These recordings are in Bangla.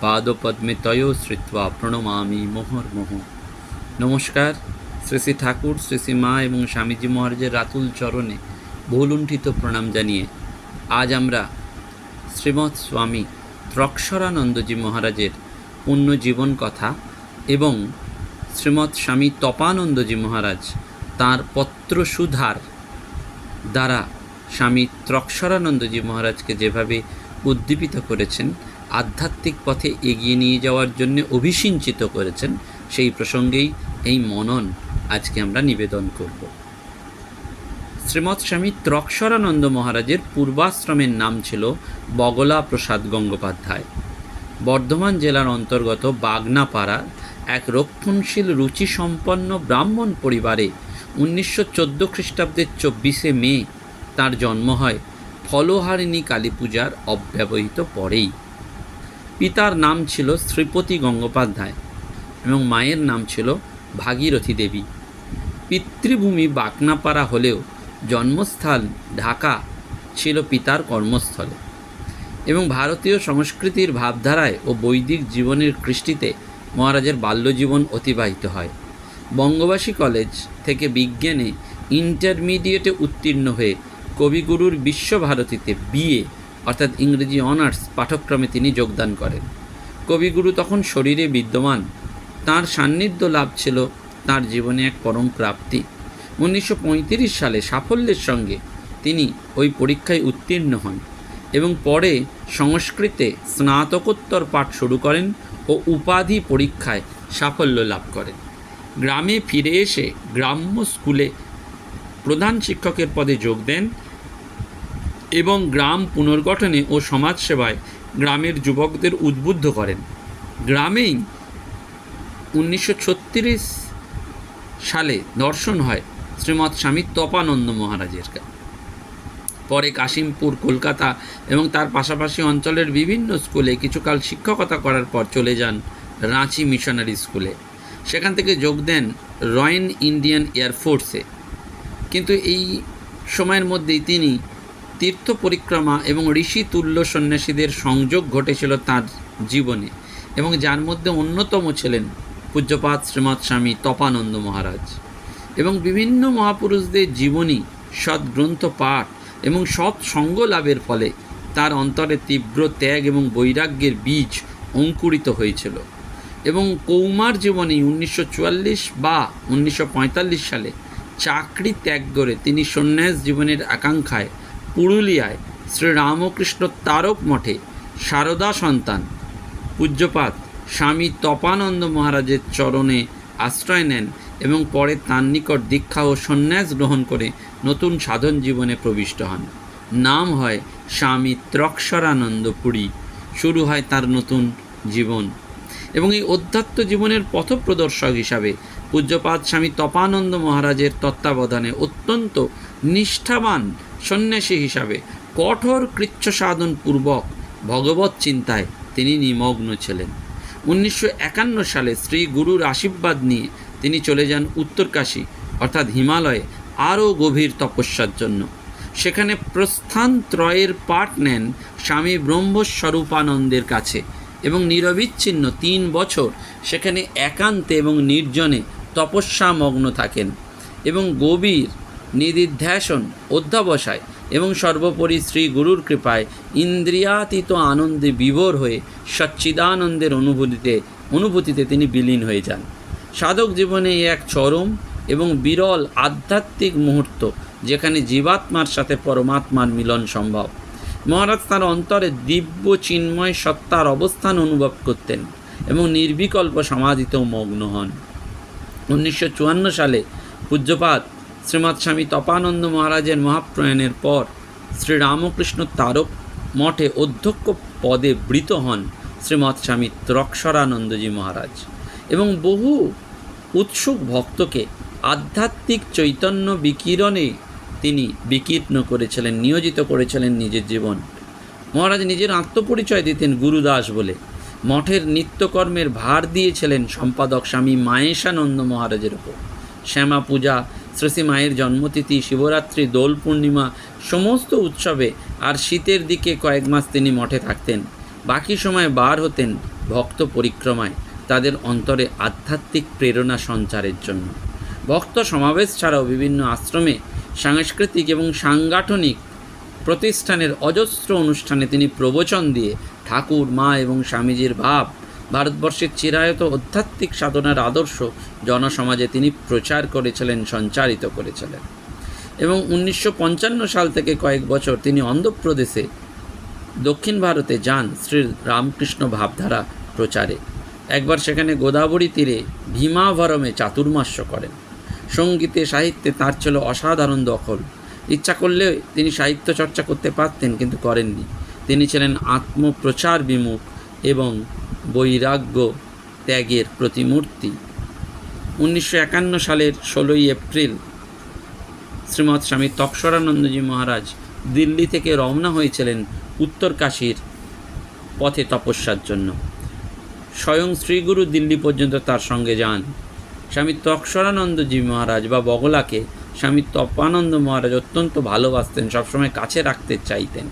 পাদপদ্মে তয় শ্রিত্বা প্রণমামি মোহর্মোহ নমস্কার শ্রী শ্রী ঠাকুর শ্রী শ্রী মা এবং স্বামীজি মহারাজের রাতুল চরণে ভুলুণ্ঠিত প্রণাম জানিয়ে আজ আমরা শ্রীমৎ স্বামী ত্রক্ষরানন্দজি মহারাজের পুণ্য জীবন কথা এবং শ্রীমৎ স্বামী তপানন্দজি মহারাজ তাঁর পত্রসুধার দ্বারা স্বামী ত্রক্ষরানন্দজি মহারাজকে যেভাবে উদ্দীপিত করেছেন আধ্যাত্মিক পথে এগিয়ে নিয়ে যাওয়ার জন্য অভিসিঞ্চিত করেছেন, সেই প্রসঙ্গেই এই মনন আজকে আমরা নিবেদন করব। শ্রীমৎ স্বামী ত্রক্ষরানন্দ মহারাজের পূর্বাশ্রমের নাম ছিল বগলা প্রসাদ গঙ্গোপাধ্যায়। বর্ধমান জেলার অন্তর্গত বাগনাপাড়ার এক রক্ষণশীল রুচিসম্পন্ন ব্রাহ্মণ পরিবারে উনিশশো চোদ্দ খ্রিস্টাব্দের চব্বিশে মে তার জন্ম হয়, ফলহারিণী কালী পূজার অব্যবহিত পরেই। পিতার নাম ছিল শ্রীপতি গঙ্গোপাধ্যায় এবং মায়ের নাম ছিল ভাগীরথী দেবী। পিতৃভূমি বাকনাপাড়া হলেও জন্মস্থান ঢাকা ছিল পিতার কর্মস্থলে এবং ভারতীয় সংস্কৃতির ভাবধারায় ও বৈদিক জীবনের কৃষ্টিতে মহারাজের বাল্যজীবন অতিবাহিত হয়। বঙ্গবাসী কলেজ থেকে বিজ্ঞানে ইন্টারমিডিয়েটে উত্তীর্ণ হয়ে কবিগুরুর বিশ্বভারতীতে বিএ অর্থাৎ ইংরেজি অনার্স পাঠক্রমে তিনি যোগদান করেন। কবিগুরু তখন শরীরে বিদ্যমান। তার সান্নিধ্য লাভ ছিল তার জীবনে এক পরম প্রাপ্তি। উনিশশো পঁয়ত্রিশ সালে সাফল্যের সঙ্গে তিনি ওই পরীক্ষায় উত্তীর্ণ হন এবং পরে সংস্কৃতে স্নাতকোত্তর পাঠ শুরু করেন ও উপাধি পরীক্ষায় সাফল্য লাভ করেন। গ্রামে ফিরে এসে গ্রাম্য স্কুলে প্রধান শিক্ষকের পদে যোগ দেন এবং গ্রাম পুনর্গঠনে ও সমাজসেবায় গ্রামের যুবকদের উদ্বুদ্ধ করেন। গ্রামেই উনিশশো ছত্রিশ সালে দর্শন হয় শ্রীমৎ স্বামী তপানন্দ মহারাজের পরে কাশিমপুর, কলকাতা এবং তার পাশাপাশি অঞ্চলের বিভিন্ন স্কুলে কিছুকাল শিক্ষকতা করার পর চলে যান রাঁচি মিশনারি স্কুলে। সেখান থেকে যোগ দেন রয়্যাল ইন্ডিয়ান এয়ারফোর্সে কিন্তু এই সময়ের মধ্যেই তিনি তীর্থ পরিক্রমা এবং ঋষি তুল্য সন্ন্যাসীদের সংযোগ ঘটেছিল তার জীবনে এবং যার মধ্যে অন্যতম ছিলেন পূজ্যপাত শ্রীমৎ স্বামী তপানন্দ মহারাজ। এবং বিভিন্ন মহাপুরুষদের জীবনী সদ্গ্রন্থ পাঠ এবং সৎ সঙ্গ লাভের ফলে তার অন্তরে তীব্র ত্যাগ এবং বৈরাগ্যের বীজ অঙ্কুরিত হয়েছিল। এবং কৌমার জীবনী উনিশশো বা উনিশশো পঁয়তাল্লিশ সালে চাকরি ত্যাগ করে তিনি সন্ন্যাস জীবনের আকাঙ্ক্ষায় পুরুলিয়ায় শ্রীরামকৃষ্ণ তারক মঠে সারদা সন্তান। পূজ্যপাত স্বামী তপানন্দ মহারাজের চরণে আশ্রয় নেন এবং পরে তার নিকট দীক্ষা ও সন্ন্যাস গ্রহণ করে নতুন সাধন জীবনে প্রবিষ্ট হন। নাম হয় স্বামী ত্রক্ষরানন্দ পুরী। শুরু হয় তার নতুন জীবন। এবং এই অধ্যাত্ম জীবনের পথপ্রদর্শক হিসাবে পূজ্যপাত স্বামী তপানন্দ মহারাজের তত্ত্বাবধানে অত্যন্ত নিষ্ঠাবান সন্ন্যাসী হিসাবে কঠোর কৃচ্ছ সাধন পূর্বক ভগবত চিন্তায় তিনি নিমগ্ন ছিলেন। উনিশশো একান্ন সালে শ্রী গুরুর আশীর্বাদ নিয়ে তিনি চলে যান উত্তরকাশী, অর্থাৎ হিমালয়ে, আরও গভীর তপস্যার জন্য। সেখানে প্রস্থান ত্রয়ের পাঠ নেন স্বামী ব্রহ্মস্বরূপানন্দের কাছে এবং নিরবিচ্ছিন্ন তিন বছর সেখানে একান্তে এবং নির্জনে তপস্যামগ্ন থাকেন এবং গভীর নিদিধ্যাসন, অধ্যাবসায় এবং সর্বোপরি শ্রী গুরুর কৃপায় ইন্দ্রিয়াতীত আনন্দে বিভোর হয়ে সচ্চিদানন্দের অনুভূতিতে অনুভূতিতে তিনি বিলীন হয়ে যান। সাধক জীবনে এক চরম এবং বিরল আধ্যাত্মিক মুহূর্ত যেখানে জীবাত্মার সাথে পরমাত্মার মিলন সম্ভব। মহারাজ তার অন্তরে দিব্য চিন্ময় সত্তার অবস্থান অনুভব করতেন এবং নির্বিকল্প সমাধিতেও মগ্ন হন। উনিশশো চুয়ান্ন সালে পূজ্যপাত শ্রীমৎ স্বামী তপানন্দ মহারাজের মহাপ্রয়াণের পর শ্রীরামকৃষ্ণ তারক মঠে অধ্যক্ষ পদে বৃত হন শ্রীমৎ স্বামী ত্রক্ষরানন্দজি মহারাজ এবং বহু উৎসুক ভক্তকে আধ্যাত্মিক চৈতন্য বিকিরণে তিনি বিকীর্ণ করেছিলেন, নিয়োজিত করেছিলেন নিজের জীবন। মহারাজ নিজের আত্মপরিচয় দিতেন গুরুদাস বলে। মঠের নিত্যকর্মের ভার দিয়েছিলেন সম্পাদক স্বামী মায়েশানন্দ মহারাজের ওপর। শ্যামা পূজা শ্রী মায়ের জন্মতিথি, শিবরাত্রি, দোল পূর্ণিমা, সমস্ত উৎসবে আর শীতের দিকে কয়েক মাস তিনি মঠে থাকতেন। বাকি সময় বার হতেন ভক্ত পরিক্রমায়, তাদের অন্তরে আধ্যাত্মিক প্রেরণা সঞ্চারের জন্য। ভক্ত সমাবেশ ছাড়াও বিভিন্ন আশ্রমে সাংস্কৃতিক এবং সাংগঠনিক প্রতিষ্ঠানের অজস্র অনুষ্ঠানে তিনি প্রবচন দিয়ে ঠাকুর, মা এবং স্বামীজির ভাব ভারতবর্ষের চিরায়ত আধ্যাত্মিক সাধনার আদর্শ জনসমাজে তিনি প্রচার করেছিলেন, সঞ্চারিত করেছিলেন। এবং উনিশশো পঞ্চান্ন সাল থেকে কয়েক বছর তিনি অন্ধ্রপ্রদেশে দক্ষিণ ভারতে যান শ্রী রামকৃষ্ণ ভাবধারা প্রচারে। একবার সেখানে গোদাবরী তীরে ভীমাভরমে চাতুর্মাস্য করেন। সঙ্গীতে, সাহিত্যে তার ছিল অসাধারণ দখল। ইচ্ছা করলে তিনি সাহিত্য চর্চা করতে পারতেন, কিন্তু করেননি। তিনি ছিলেন আত্মপ্রচার বিমুখ এবং বৈরাগ্য ত্যাগের প্রতিমূর্তি। উনিশশো একান্ন সালের ষোলোই এপ্রিল শ্রীমৎ স্বামী তক্ষরানন্দজি মহারাজ দিল্লি থেকে রওনা হয়েছিলেন উত্তর কাশীর পথে তপস্যার জন্য। স্বয়ং শ্রীগুরু দিল্লি পর্যন্ত তার সঙ্গে যান। স্বামী তক্ষরানন্দজি মহারাজ বা বগলাকে স্বামী তপানন্দ মহারাজ অত্যন্ত ভালোবাসতেন, সবসময় কাছে রাখতে চাইতেন।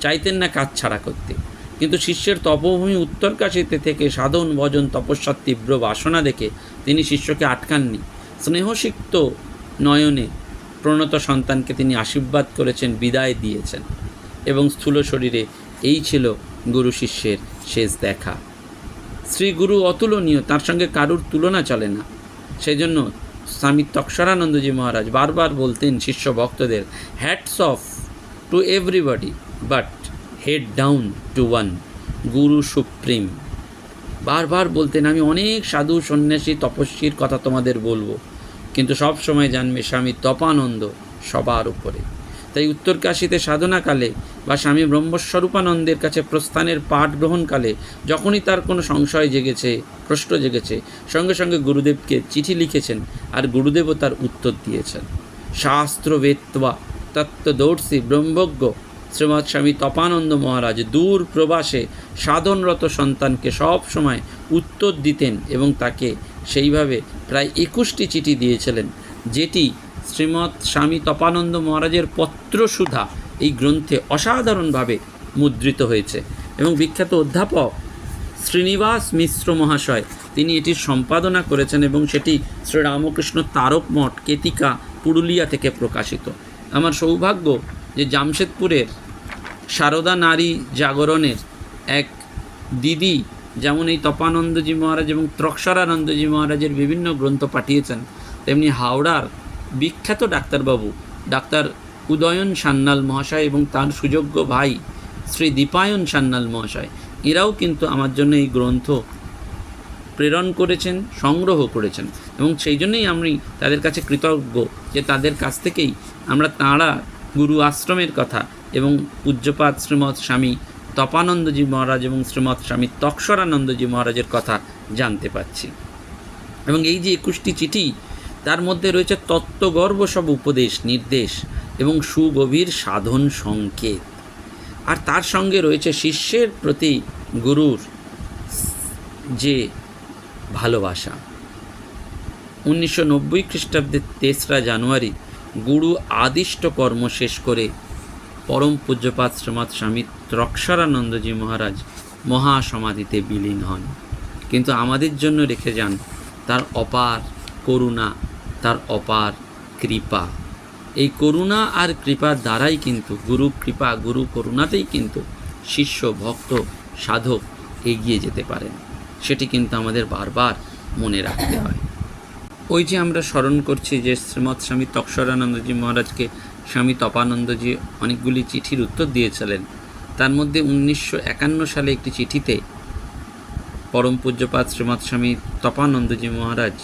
চাইতেন না কাজ ছাড়া করতে। কিন্তু শিষ্যের তপভূমি উত্তরকাশীতে থেকে সাধন, ভজন, তপস্যার তীব্র বাসনা দেখে তিনি শিষ্যকে আটকাননি। স্নেহসিক্ত নয়নে প্রণত সন্তানকে তিনি আশীর্বাদ করেছেন, বিদায় দিয়েছেন এবং স্থূল শরীরে এই ছিল গুরু শিষ্যের শেষ দেখা। শ্রী গুরু অতুলনীয়, তার সঙ্গে কারুর তুলনা চলে না। সেজন্য স্বামী তক্ষরানন্দজি মহারাজ বারবার বলতেন শিষ্য ভক্তদের hats off to everybody but head down to one guru supreme বারবার বলতেন, আমি অনেক সাধু সন্ন্যাসী, তপস্বীর কথা তোমাদের বলব। কিন্তু সব সময় জানবে স্বামী তপানন্দ সবার উপরে। তাই উত্তরকাশীতে সাধনাকালে বা স্বামী ব্রহ্মস্বরূপানন্দের কাছে প্রস্থানের পাঠ গ্রহণকালে যখনই তার কোনো সংশয় জেগেছে, প্রশ্ন জেগেছে, সঙ্গে সঙ্গে গুরুদেবকে চিঠি লিখেছেন আর গুরুদেবও তার উত্তর দিয়েছেন। শাস্ত্র বেত্বা তত্ত্বদর্শী ব্রহ্মজ্ঞ শ্রীমৎ স্বামী তপানন্দ মহারাজ দূর প্রবাসে সাধনরত সন্তানকে সব সময় উত্তর দিতেন এবং তাকে সেইভাবে প্রায় একুশটি চিঠি দিয়েছিলেন, যেটি শ্রীমৎ স্বামী তপানন্দ মহারাজের পত্রসুধা এই গ্রন্থে অসাধারণভাবে মুদ্রিত হয়েছে এবং বিখ্যাত অধ্যাপক শ্রীনিবাস মিশ্র মহাশয় তিনি এটির সম্পাদনা করেছেন এবং সেটি শ্রীরামকৃষ্ণ তারক মঠ, কেতিকা, পুরুলিয়া থেকে প্রকাশিত। আমার সৌভাগ্য যে জামশেদপুরের সারদা নারী জাগরণের এক দিদি যেমন এই তপানন্দজি মহারাজ এবং ত্রক্ষরানন্দজি মহারাজের বিভিন্ন গ্রন্থ পাঠিয়েছেন, তেমনি হাওড়ার বিখ্যাত ডাক্তারবাবু ডাক্তার উদয়ন সান্যাল মহাশয় এবং তার সুযোগ্য ভাই শ্রী দীপায়ন সান্যাল মহাশয়, এরাও কিন্তু আমার জন্য এই গ্রন্থ প্রেরণ করেছেন, সংগ্রহ করেছেন এবং সেই জন্যই আমি তাদের কাছে কৃতজ্ঞ যে তাদের কাছ থেকেই আমরা তাঁরা গুরু আশ্রমের কথা এবং পূজ্যপাত শ্রীমৎ স্বামী তপানন্দজি মহারাজ এবং শ্রীমৎ স্বামী তক্ষরানন্দজি মহারাজের কথা জানতে পারছি এবং এই যে একুশটি চিঠি, তার মধ্যে রয়েছে তত্ত্বগর্ব সব উপদেশ, নির্দেশ এবং সুগভীর সাধন সংকেত। আর তার সঙ্গে রয়েছে শিষ্যের প্রতি গুরুর যে ভালোবাসা। উনিশশো নব্বই খ্রিস্টাব্দের তেসরা জানুয়ারি গুরু আদিষ্ট কর্ম শেষ করে পরম পূজ্যপাত শ্রীমৎ স্বামী ত্রক্ষরানন্দজি মহারাজ মহাসমাধিতে বিলীন হন। কিন্তু আমাদের জন্য রেখে যান তার অপার করুণা, তার অপার কৃপা। এই করুণা আর কৃপার দ্বারাই কিন্তু গুরু কৃপা, গুরু করুণাতেই কিন্তু শিষ্য, ভক্ত, সাধক এগিয়ে যেতে পারেন। সেটি কিন্তু আমাদের বারবার মনে রাখতে হয়। ওই যে আমরা স্মরণ করছি যে শ্রীমৎ স্বামী তক্ষরানন্দজি মহারাজকে স্বামী তপানন্দজি অনেকগুলি চিঠির উত্তর দিয়েছিলেন। তার মধ্যে উনিশশো একান্ন সালে একটি চিঠিতে পরম পূজ্যপাত শ্রীমৎ স্বামী তপানন্দজি মহারাজ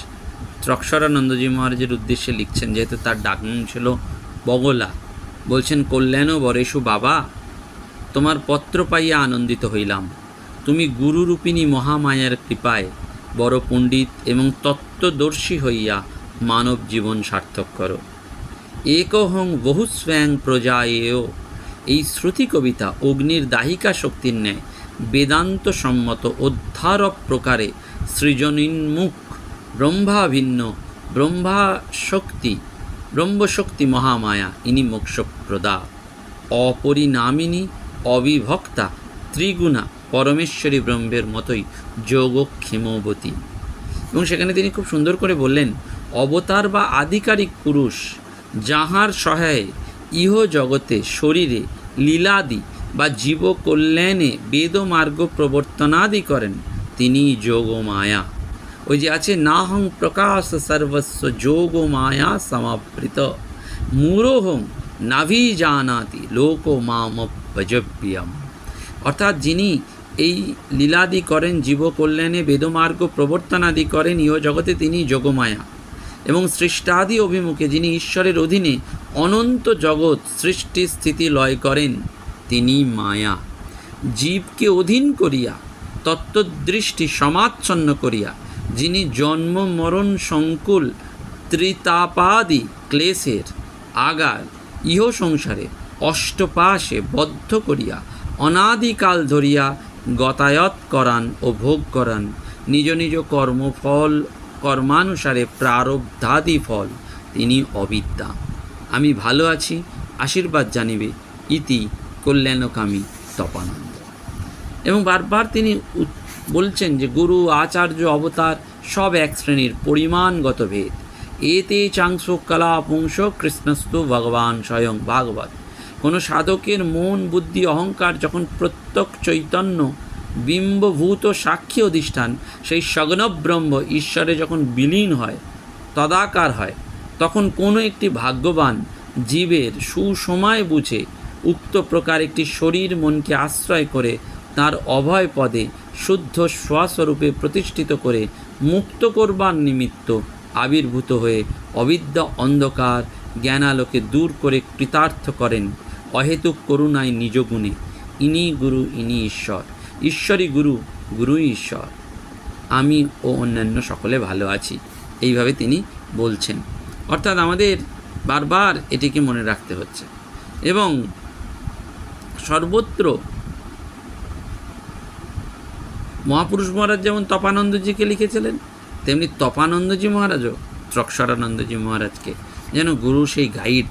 ত্রক্ষরানন্দজি মহারাজের উদ্দেশ্যে লিখছেন, যেহেতু তার ডাকনাম ছিল বগলা, বলছেন কল্যাণ বরেশু বাবা, তোমার পত্র পাইয়া আনন্দিত হইলাম। তুমি গুরুরূপিণী মহামায়ার কৃপায় বড় পণ্ডিত এবং তত্ত্বদর্শী হইয়া মানব জীবন সার্থক করো। একহং বহুস্ব্যাং প্রজায়েয় এই শ্রুতি কবিতা অগ্নির দাহিকা শক্তির ন্যায় বেদান্ত সম্মত অধ্যারক প্রকারে সৃজনীন্মুখ ব্রহ্মাভিন্ন ব্রহ্মা শক্তি ব্রহ্মশক্তি মহামায়া ইনি মোক্ষপ্রদা। অপরিণামিনী, অবিভক্তা, ত্রিগুণা পরমেশ্বরী ব্রহ্মের মতোই যোগক্ষেমবতী। এবং সেখানে তিনি খুব সুন্দর করে বললেন, অবতার বা আধিকারিক পুরুষ যাহার সহায়ে ইহ জগতে শরীরে লীলাদি বা জীব কল্যাণে বেদমার্গ প্রবর্তনাদি করেন, তিনি যোগমায়া। ওই যে আছে, নাহং প্রকাশ সর্বস্ব যোগ মায়া সমাবৃত। মূরোহং নাভি জানাতি লোক মাম অর্থাৎ যিনি এই লীলাদি করেন জীব কল্যাণে বেদমার্গ প্রবর্তনাদি করেন, ইহ জগতে তিনি যোগমায়া। এবং সৃষ্টাদি অভিমুখে যিনি ঈশ্বরের অধীনে অনন্ত জগৎ সৃষ্টি স্থিতি লয় করেন, তিনি মায়া। জীবকে অধীন করিয়া, তত্ত্বদৃষ্টি সমাচ্ছন্ন করিয়া, যিনি জন্ম, মরণ, সংকুল, ত্রিতাপাদি, ক্লেশের আগার, ইহ সংসারে অষ্টপাশে বদ্ধ করিয়া, অনাদিকাল ধরিয়া গতায়ত করান ও ভোগ করান। নিজ নিজ কর্মফল, কর্মানুসারে প্রারব্ধাদি ফল, তিনি অবিদ্যা। আমি ভালো আছি, আশীর্বাদ জানিবে, ইতি কল্যাণকামী তপানন্দ। এবং বারবার তিনি বলছেন যে, গুরু, আচার্য, অবতার, সব এক শ্রেণির পরিমাণগত ভেদ। এতে চাংস কলা পুংস কৃষ্ণস্তু ভগবান স্বয়ং ভাগবত। কোনো সাধকের মন, বুদ্ধি, অহংকার যখন প্রত্যক চৈতন্য, বিম্বভূত সাক্ষী অধিষ্ঠান, সেই সগ্নব্রহ্ম ঈশ্বরে যখন বিলীন হয়, তদাকার হয়, তখন কোনো একটি ভাগ্যবান জীবের সুসময় বুঝে উক্ত প্রকার একটি শরীর মনকে আশ্রয় করে তার অভয় পদে শুদ্ধ স্বস্বরূপে প্রতিষ্ঠিত করে মুক্ত করবার নিমিত্ত আবির্ভূত হয়ে অবিদ্যা অন্ধকার জ্ঞানালোকে দূর করে কৃতার্থ করেন। অহেতুক করুণায় নিজ গুণে। ইনি গুরু, ইনি ঈশ্বর। ঈশ্বরই গুরু, গুরুই ঈশ্বর। আমি ও অন্যান্য সকলে ভালো আছি, এইভাবে তিনি বলছেন। অর্থাৎ আমাদের বারবার এটিকে মনে রাখতে হচ্ছে। এবং সর্বত্র মহাপুরুষ মহারাজ যেমন তপানন্দজিকে লিখেছিলেন, তেমনি তপানন্দজি মহারাজও ত্রক্ষরানন্দজি মহারাজকে। যেন গুরু সেই গাইড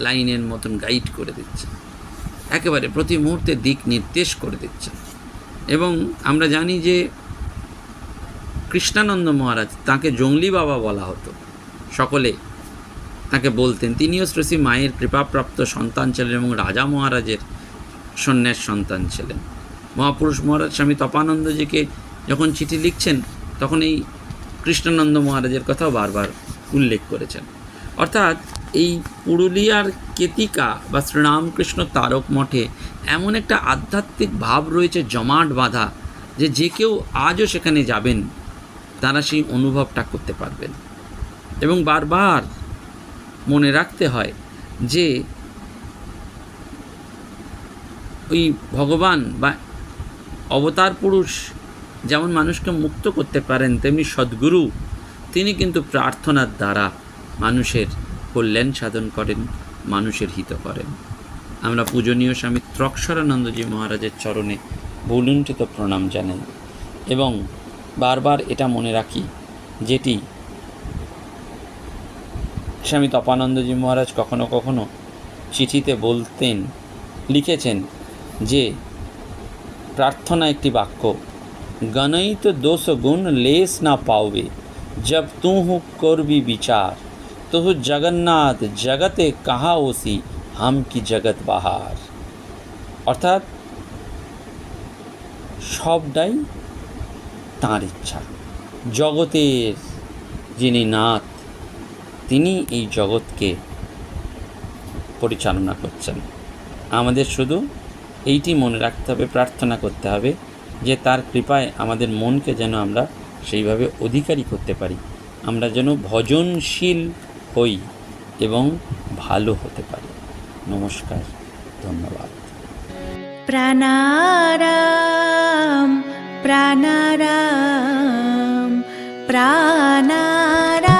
লাইনের মতন গাইড করে দিচ্ছে একেবারে প্রতি মুহূর্তে দিক নির্দেশ করে দিচ্ছে এবং আমরা জানি যে কৃষ্ণানন্দ মহারাজ তাকে জঙ্গলি বাবা বলা হতো। সকলে তাকে বলতেন, তিনিও শ্রী মায়ের কৃপাপ্রাপ্ত সন্তান ছিলেন এবং রাজা মহারাজের সন্ন্যাস সন্তান ছিলেন। মহাপুরুষ মহারাজ স্বামী তপানন্দজিকে যখন চিঠি লিখছেন, তখন এই কৃষ্ণানন্দ মহারাজের কথাও বারবার উল্লেখ করেছেন। অর্থাৎ এই পুরুলিয়ার কেতিকা বা শ্রীরামকৃষ্ণ তারক মঠে এমন একটা আধ্যাত্মিক ভাব রয়েছে জমাট বাঁধা যে যে কেউ আজও সেখানে যাবেন, তারা সেই অনুভবটা করতে পারবেন। এবং বারবার মনে রাখতে হয় যে ওই ভগবান বা অবতার পুরুষ যেমন মানুষকে মুক্ত করতে পারেন, তেমনি সদ্গুরু, তিনি কিন্তু প্রার্থনার দ্বারা মানুষের কল্যাণ সাধন করেন, মানুষের হিত করেন। আমরা পূজনীয় স্বামী ত্রক্ষরানন্দজি মহারাজের চরণে ভুলুণ্ঠিত প্রণাম জানাই এবং বারবার এটা মনে রাখি, যেটি স্বামী তপানন্দজি মহারাজ কখনো কখনো চিঠিতে বলতেন, লিখেছেন যে, প্রার্থনা একটি বাক্য গণিত দোষ গুণ লেস না পাওবে, জব তু করবি বিচার। তহু জগন্নাথ জগতে কাহা ওসি হাম কি জগৎ বাহার অর্থাৎ সবটাই তাঁর ইচ্ছা জগতের যিনি নাথ তিনি এই জগৎকে পরিচালনা করছেন আমাদের শুধু এইটি মনে রাখতে হবে প্রার্থনা করতে হবে যে তার কৃপায় আমাদের মনকে যেন আমরা সেইভাবে অধিকারী করতে পারি। আমরা যেন ভজনশীল হই এবং ভালো হতে পারি। নমস্কার ধন্যবাদ। প্রাণারাম প্রাণারাম প্রাণারাম।